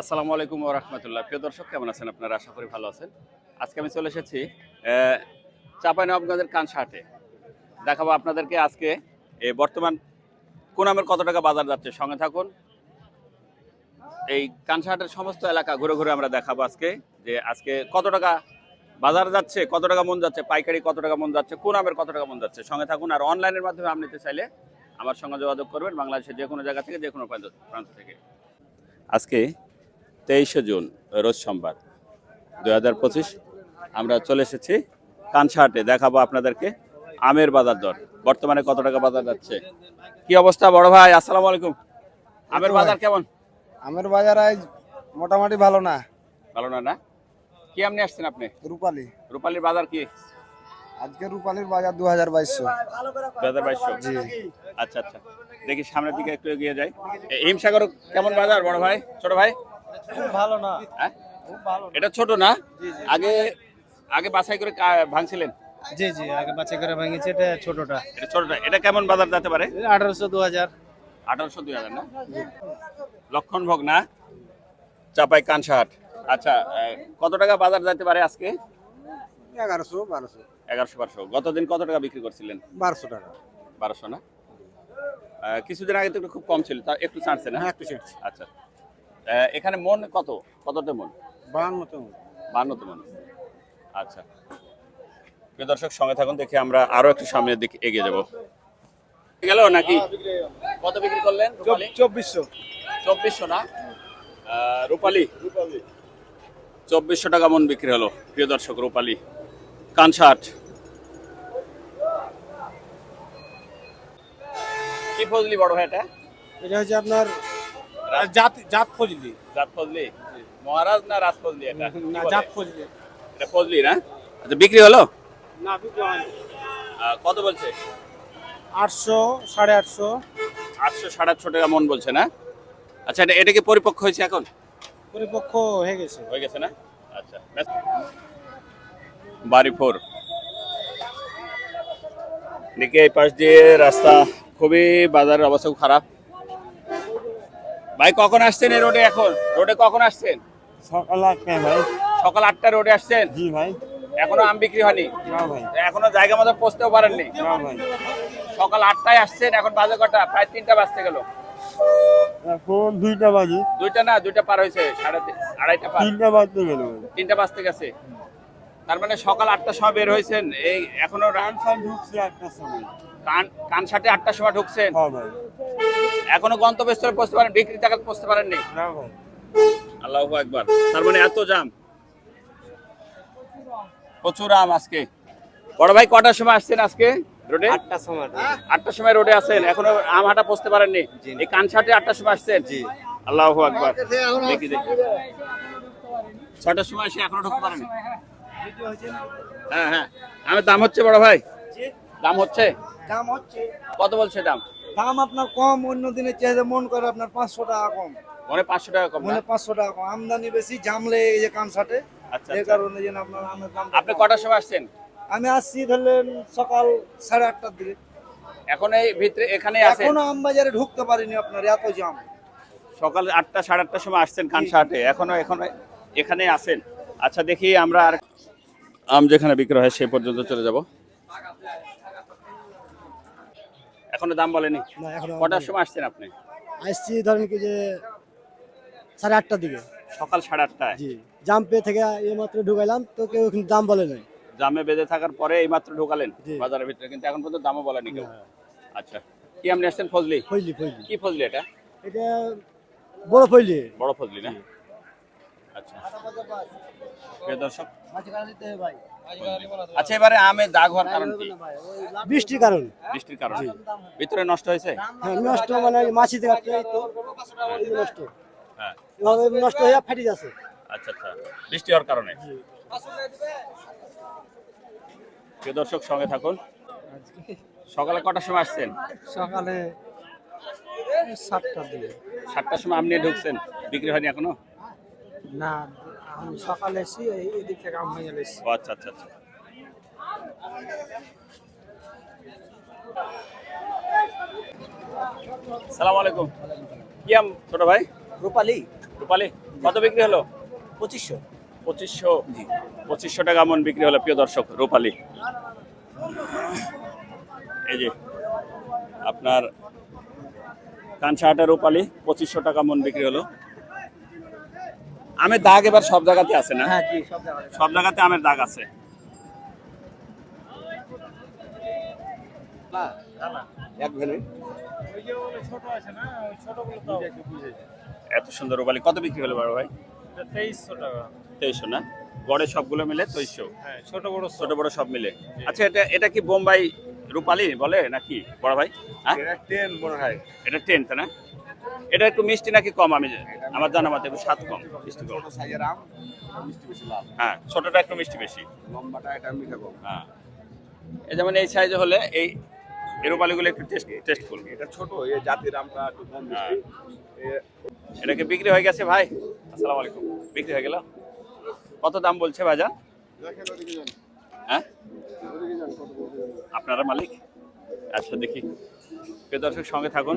আসসালামু আলাইকুম রহমতুল্লাহ। প্রিয় দর্শক, কেমন আছেন আপনারা? আশা করি ভালো আছেন। আজকে আমি চলে এসেছি চাপাই নবাবগঞ্জের কানসাহাটে। দেখাবো আপনাদেরকে আজকে, এ, বর্তমান কোন আমের কত টাকা বাজার যাচ্ছে। সঙ্গে থাকুন। এই কানসাহাটের সমস্ত এলাকা ঘুরে ঘুরে আমরা দেখাবো আজকে, যে আজকে কত টাকা বাজার যাচ্ছে, কত টাকা মন যাচ্ছে, পাইকারি কত টাকা মন যাচ্ছে, কোন আমের কত টাকা মন যাচ্ছে। সঙ্গে থাকুন আর অনলাইনের মাধ্যমে আম নিতে চাইলে আমার সঙ্গে যোগাযোগ করবেন বাংলাদেশের যে কোনো জায়গা থেকে, যে কোনো প্রান্ত থেকে। আজকে তেইশে জুন রোজ সোমবার দুই হাজার পঁচিশ। আমরা চলে এসেছি কানসাহাটে দেখাবো আপনাদেরকে আমের বাজার দর। বর্তমানে কত টাকা বাজার যাচ্ছে? কি অবস্থা বড় ভাই? আসসালামু আলাইকুম। আমের বাজার কেমন? আমের বাজার আজ মোটামুটি ভালো না। ভালো না না? কি আপনি আসছেন আপনি? রূপালি। রূপালির বাজার কি? আজকে রূপালির বাজার দু হাজার বাইশশো। দু হাজার বাইশশো? জি। আচ্ছা আচ্ছা। দেখি সামনের দিকে একটু এগিয়ে যাই। হিমসাগর কেমন বাজার বড় ভাই? ছোট ভাই? ভালো না। হ্যাঁ? এটা ছোট না? আগে আগে বাছাই করে কা- ভাঙছিলেন? জি জি আগে বাছাই করে ভেঙেছে এটা ছোটটা। এটা ছোটটা। এটা কেমন বাজার যেতে পারে? আঠারোশো দু হাজার। আঠারোশো দুই হাজার না? লক্ষণ ভোগ না? চাপাই কানসাহাট। আচ্ছা কত টাকা বাজার যেতে পারে আজকে? এগারোশো বারোশো। এগারোশো বারোশো। গতদিন কত টাকা বিক্রি করছিলেন? বারোশো টাকা। বারোশো না? কিছুদিন আগে তো খুব কম ছিল তা একটু ছাড়ছে না? হ্যাঁ একটু সেট আচ্ছা। এখানে মন কত? কতটা মন? বাহান্ন তো বান্নত মন। আচ্ছা। প্রিয় দর্শক সঙ্গে থাকুন দেখে আমরা আরও একটু সামনের দিকে এগিয়ে যাব। গেল নাকি? কত বিক্রি করলেন রূপালি? চব্বিশশো। চব্বিশশো না? রূপালি? চব্বিশশো টাকা মন বিক্রি হলো প্রিয় দর্শক রূপালি। কানসাট কি ফজলি বড় ভাই এটা? এটা হচ্ছে আপনার জাত জাত ফজলি। জাত ফজলি? মহারাজ না রাজ ফজলি এটা? না? জাত ফজলি। এটা ফজলি না? আচ্ছা বিক্রি হলো? না বিক্রি হয়নি। কত বলছে? আটশো সাড়ে আটশো। আটশো সাড়ে আটশো টাকা মন বলছে না? আচ্ছা এটা এটা কি পরিপক্ক হয়েছে এখন? পরিপক্ষ হয়ে গেছে। হয়ে গেছে না? আচ্ছা। বাড়ি ফোর। দিকে এই পাশ দিয়ে রাস্তা খুবই বাজারের অবস্থা খুব খারাপ। ভাই কখন আসছেন এই রোডে এখন? রোডে কখন আসছেন? সকাল আটটা ভাই। সকাল আটটা রোডে আসছেন? জি ভাই। এখনও আম বিক্রি হয়নি? এখনও জায়গা মতো পৌঁছতেও পারেননি? সকাল আটটায় আসছেন এখন বাজে কটা? প্রায় তিনটা বাজতে গেল। এখন দুইটা বাজে। দুইটা না দুইটা পার হয়েছে সাড়ে আড়াইটা পার। তিনটা বাজতে গেল তিনটা বাজতে গেছে। তার মানে সকাল আটটার সময় বের হয়েছেন এই এখনও রা- ঢুকছে একটার সময়। কান কানসাটে আটটার সময় ঢুকছেন। হ্যাঁ এখনও গন্তব্যস্থলে পৌঁছতে পারেন বিক্রি টাকা পৌঁছতে পারেননি? আল্লাহ একবার তার মানে এত জাম? প্রচুর আম আজকে। বড় ভাই কটার সময় আসছেন আজকে? রোডে? আটটার সময়। আটটার সময় রোডে আছেন। এখনও আম হাটা পৌঁছতে পারেননি? এই কানসাটে আটটার সময় আসছেন? জি। আল্লাহ একবার দেখি দেখি। ছটার সময় এসে এখনও ঢুকতে পারেনি হ্যাঁ হ্যাঁ। আমের দাম হচ্ছে বড় ভাই? দাম হচ্ছে? দাম হচ্ছে কত বলছে দাম? দাম আপনার কম অন্য দিনের চাহিদা মন করে আপনার পাঁচশো টাকা কম। মনে পাঁচশো টাকা কম? মনে পাঁচশো টাকা কম। আমদানি বেশি জামলে এই যে কানসাটে আচ্ছা এই আচ্ছা। কারণে যেন আপনার আমের দাম আপনি কটার সময় আসছেন? আমি আসছি ধরলেন সকাল সাড়ে আটটার দিকে। এখন এই ভিতরে এখানে আছেন? এখনও আম বাজারে ঢুকতে পারিনি আপনার এত জাম। সকাল আটটা সাড়ে আটটার সময় আসছেন কানসাহাটে এখনও এখনও এখানে আছেন। আচ্ছা দেখি আমরা আর আম যেখানে বিক্রয় হয় সেই পর্যন্ত চলে যাব। এখনও দাম বলেনি? কটার সময় আসছেন আপনি? আসছি ধরেন কি যে সাড়ে আটটার দিকে। সকাল সাড়ে আটটায়? জি জাম পে থেকে এই মাত্র ঢুকাইলাম তো কেউ দাম বলে নাই। জামে বেঁধে থাকার পরে এই মাত্র ঢোকালেন। বাজারের ভিতরে কিন্তু এখন পর্যন্ত দামও বলেনি কেউ। আচ্ছা কি আপনি আসছেন ফজলি? ফজলি ফইলি কি ফজলি এটা? এটা বড় ফজলি। বড় ফজলি না? আচ্ছা। দর্শক আচ্ছা এবারে আমে দাগ হওয়ার কারণ কি? বৃষ্টির কারণ। বৃষ্টির কারণে। ভিতরে নষ্ট হয়েছে? হ্যাঁ নষ্ট মানে মাছি দেখাচ্ছে তো। নষ্ট। হ্যাঁ। এভাবে নষ্ট হয়ে ফাটি যাচ্ছে। আচ্ছা আচ্ছা। বৃষ্টি হওয়ার কারণে? প্রিয় দর্শক সঙ্গে থাকুন। সকালে কটার সময় আসছেন? সকালে সাতটার দিকে। সাতটার সময় আপনি ঢুকছেন? বিক্রি হয়নি এখনও? না আমি সকালে এসি এই দিক থেকে আম এসছি। ও আচ্ছা আচ্ছা আচ্ছা। সালাম আলাইকুম। কি আম ছোট ভাই? রূপালি। রূপালি। কত বিক্রি হলো? পঁচিশশো। পঁচিশশো। পঁচিশশো টাকা মন বিক্রি হলো প্রিয় দর্শক রূপালি। এই যে আপনার কাঞ্চাহাটা রূপালি পঁচিশশো টাকা মন বিক্রি হলো। আমের দাগ এবার সব জায়গাতে আছে না? হ্যাঁ জি সব জায়গায় সব জায়গাতে আমের দাগ আছে। এক এত সুন্দর রূপালি কত বিক্রি হলো বড় ভাই? তেইশশো টাকা তেইশশো না? গড়ে সবগুলো মিলে তেইশশো। হ্যাঁ ছোট বড় ছোট বড় সব মিলে। আচ্ছা এটা এটা কি বোম্বাই রূপালি বলে নাকি বড় ভাই? হ্যাঁ? এটা টেন মনে হয় এটা টেন্থ না? এটা একটু মিষ্টি নাকি কম? আমি আমার জানা মতে একটু স্বাদ কম মিষ্টি কম। হ্যাঁ ছোটটা একটু মিষ্টি বেশি। লম্বাটা এটা মিঠা কম। হ্যাঁ। এই যেমন এই সাইজে হলে এই এই রূপালিগুলো একটু টেস্ট টেস্টফুল এটা ছোট এই জাতির আমটা একটু কম মিষ্টি এ- এটা কি বিক্রি হয়ে গেছে ভাই? আসসালামু আলাইকুম। বিক্রি হয়ে গেল? কত দাম বলছে বাজার হ্যাঁ? আপনারা মালিক? আচ্ছা দেখি। প্রিয় দর্শক সঙ্গে থাকুন।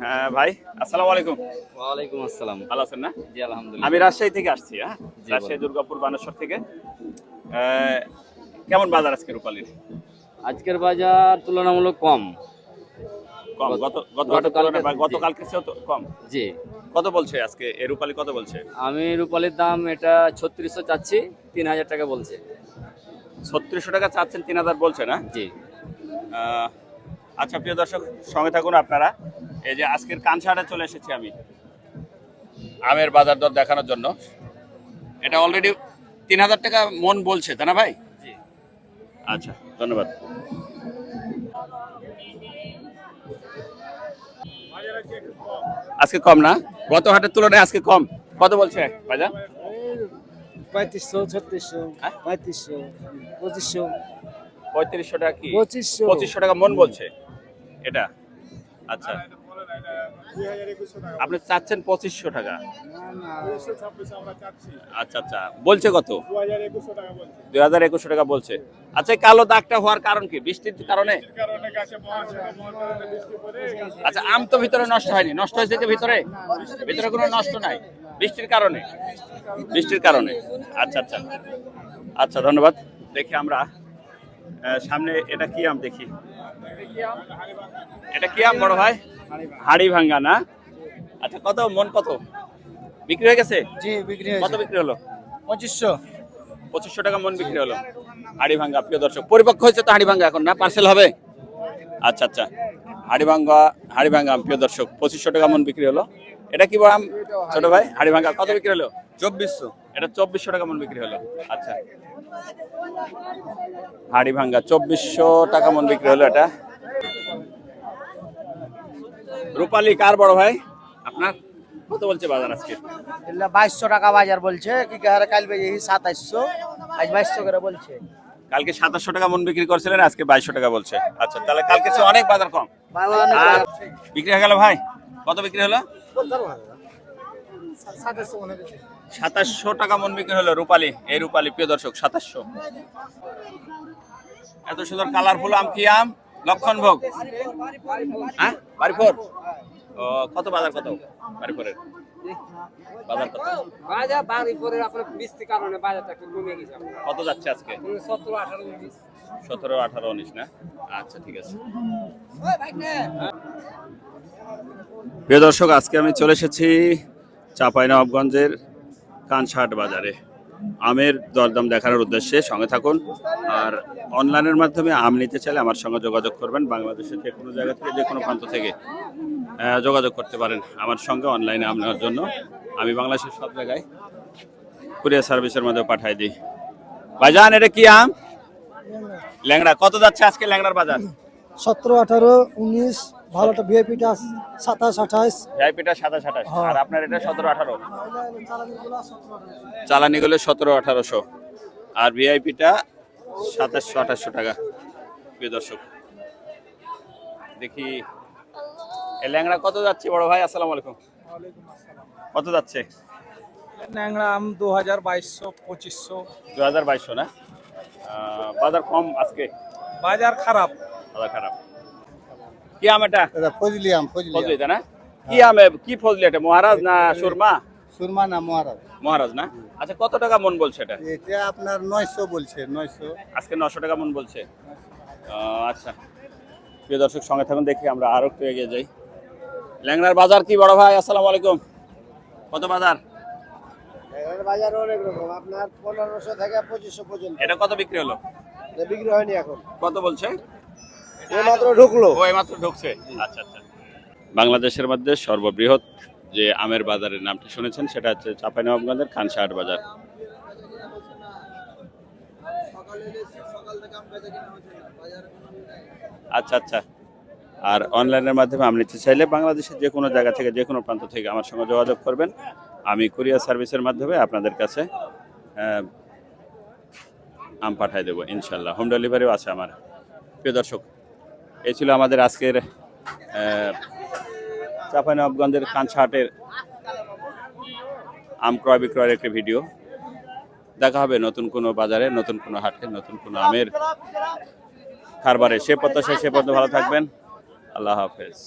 হ্যাঁ ভাই আসসালামু আলাইকুম। ওয়ালাইকুম আসসালাম। ভালো আছেন না? জি আলহামদুলিল্লাহ। আমি রাজশাহী থেকে আসছি হ্যাঁ? রাজশাহী দুর্গাপুর বানেশ্বর থেকে। কেমন বাজার আজকে রূপালির আজকের বাজার তুলনামূলক কম। কম। গত- গত গত গতকালকে- তো কম। জি। কত বলছে আজকে? এই রূপালি কত বলছে? আমি রূপালির দাম এটা ছত্রিশশো চাচ্ছি তিন হাজার টাকা বলছে। ছত্রিশশো টাকা চাচ্ছেন তিন হাজার বলছে না? জি। আচ্ছা প্রিয় দর্শক সঙ্গে থাকুন আপনারা। এই যে আজকের কানসাহাটে চলে এসেছি আমি। আমের বাজার দর দেখানোর জন্য। এটা অলরেডি তিন হাজার টাকা মন বলছে তাই না ভাই? জি। আচ্ছা ধন্যবাদ। আজকে কম না? গত হাটের তুলনায় আজকে কম। কত বলছে বাজার পঁয়ত্রিশশো ছত্রিশশো হ্যাঁ? পঁয়ত্রিশশো পঁচিশশো। পঁয়ত্রিশশো টাকা কি? পঁচিশশো। পঁচিশশো টাকা মন বলছে? এটা? আচ্ছা। আপনি চাচ্ছেন পঁচিশশো টাকা। আচ্ছা আচ্ছা। বলছে কত? দুই হাজার একুশশো টাকা বলছে। আচ্ছা এই কালো দাগটা হওয়ার কারণ কি? বৃষ্টির কারণে? আচ্ছা আম তো ভিতরে নষ্ট হয়নি। নষ্ট হয়েছে কি ভিতরে? ভিতরে কোনো নষ্ট নাই। বৃষ্টির কারণে? বৃষ্টির কারণে। আচ্ছা আচ্ছা। আচ্ছা ধন্যবাদ। দেখি আমরা সামনে এটা কি আম দেখি? এটা কি আম বড় ভাই? হাড়ি ভাঙ্গা না? আচ্ছা কত? মন কত? বিক্রি হয়ে গেছে? জি বিক্রি কত বিক্রি হলো? পঁচিশশো। পঁচিশশো টাকা মন বিক্রি হলো। হাড়ি ভাঙ্গা প্রিয় দর্শক পরিপক্ক হয়েছে তো হাড়ি ভাঙ্গা এখন না? পার্সেল হবে? আচ্ছা আচ্ছা। হাড়ি ভাঙ্গা হাড়ি ভাঙ্গা প্রিয় দর্শক পঁচিশশো টাকা মন বিক্রি হলো। এটা কি বাম ছোট ভাই? হাড়ি ভাঙ্গা কত বিক্রি হলো? চব্বিশশো। এটা চব্বিশশো টাকা মন বিক্রি হলো। আচ্ছা। হাড়ি ভাঙ্গা চব্বিশশো টাকা মন বিক্রি হলো এটা। রূপালী কার বড় ভাই? আপনার? কত বলছে বাজার আজকে? বাইশশো টাকা বাজার বলছে কি কাহারে কাল বেজে সাতাইশশো আজ বাইশশো করে বলছে। কালকে সাতাশশো টাকা মন বিক্রি করছিলেন আজকে বাইশশো টাকা বলছে। আচ্ছা তাহলে কালকে অনেক বাজার কম। বিক্রি হয়ে গেল ভাই? কত বিক্রি হলো? সাতাশশো টাকা মন বিক্রি হলো রূপালী। এই রূপালী প্রিয় দর্শক সাতাশশো। এত সুন্দর কালারফুল আম কি আম? লক্ষণ ভোগ। হ্যাঁ? ও কত বাজার কত? বাড়িপুরের বাজার কত? বাজার বাড়ি আপনার বৃষ্টি কারণে বাজারটা একটু কমে গেছে কত যাচ্ছে আজকে? সতেরো আঠারো উনিশ। সতেরো আঠারো উনিশ না? আচ্ছা ঠিক আছে। প্রিয় দর্শক আজকে আমি চলে এসেছি চাঁপাইনবাবগঞ্জের কানসাট বাজারে। আমের দরদাম দেখানোর উদ্দেশ্যে সঙ্গে থাকুন আর অনলাইনের মাধ্যমে আম নিতে চাইলে আমার সঙ্গে যোগাযোগ করবেন। বাংলাদেশের যে কোনো জায়গা থেকে যে কোনো প্রান্ত থেকে যোগাযোগ করতে পারেন আমার সঙ্গে অনলাইনে আম নেওয়ার জন্য। আমি বাংলাদেশের সব জায়গায় কুরিয়ার সার্ভিসের মধ্যে পাঠাই দিই। ভাইজান এটা কি আম? ল্যাংড়া। কত যাচ্ছে আজকে ল্যাংড়ার বাজার? সতেরো আঠারো উনিশ ভালোটা ভিআইপিটা সাতাশ আঠাশ। ভিআইপিটা সাতাশ আঠাশ। হ্যাঁ। আর আপনার এটা সতেরো আঠারো? চালানি গুলো সতেরো আঠারোশো। আর ভিআইপিটা সাতাশশো আঠাশশো টাকা। প্রিয় দর্শক দেখি। এই ল্যাংড়া কত যাচ্ছে বড় ভাই? আসসালামু আলাইকুম। কত যাচ্ছে? ন্যাংরা আম দু হাজার বাইশশো পঁচিশশো। দু হাজার বাইশশো না? বাজার কম আজকে? বাজার খারাপ। বাজার খারাপ। কি আম এটা? ফজলি আম ফজলি ফজলি না? কি আম কি ফজলি এটা? মহারাজ না সুরমা? সুরমা না মহারাজ। মহারাজ না? আচ্ছা কত টাকা মন বলছে এটা? এটা আপনার নয়শো বলছে নয়শো। আজকে নশো টাকা মন বলছে। আচ্ছা। প্রিয় দর্শক সঙ্গে থাকুন দেখি আমরা আরও একটু এগিয়ে যাই। ল্যাংড়ার বাজার কি বড় ভাই? আসসালামু আলাইকুম। কত বাজার? বাজার অনেক রকম। আপনার পনেরোশো থেকে পঁচিশশো পর্যন্ত। এটা কত বিক্রি হলো? বিক্রি হয়নি এখন। কত বলছে? ঢুকলো। ও মাত্র ঢুকছে। আচ্ছা আচ্ছা। বাংলাদেশের মধ্যে সর্ববৃহৎ যে আমের বাজারের নামটি শুনেছেন সেটা হচ্ছে চাঁপাইনবাবগঞ্জের খানসাহাট বাজার। আচ্ছা আচ্ছা। আর অনলাইনের মাধ্যমে আমি নিতে চাইলে বাংলাদেশের যে কোনো জায়গা থেকে যে কোনো প্রান্ত থেকে আমার সঙ্গে যোগাযোগ করবেন। আমি কুরিয়ার সার্ভিসের মাধ্যমে আপনাদের কাছে আম পাঠাই দেবো ইনশাল্লাহ। হোম ডেলিভারিও আছে আমার। প্রিয় দর্শক এই ছিল আমাদের আজকের চাঁপাইনবাবগঞ্জের কাঁচহাটের আম ক্রয় বিক্রয়ের একটি ভিডিও। দেখা হবে নতুন কোনো বাজারে, নতুন কোনো হাটে, নতুন কোনো আমের কারবারে সে প্রত্যাশায় সে পর্যন্ত ভালো থাকবেন। আল্লাহ হাফেজ।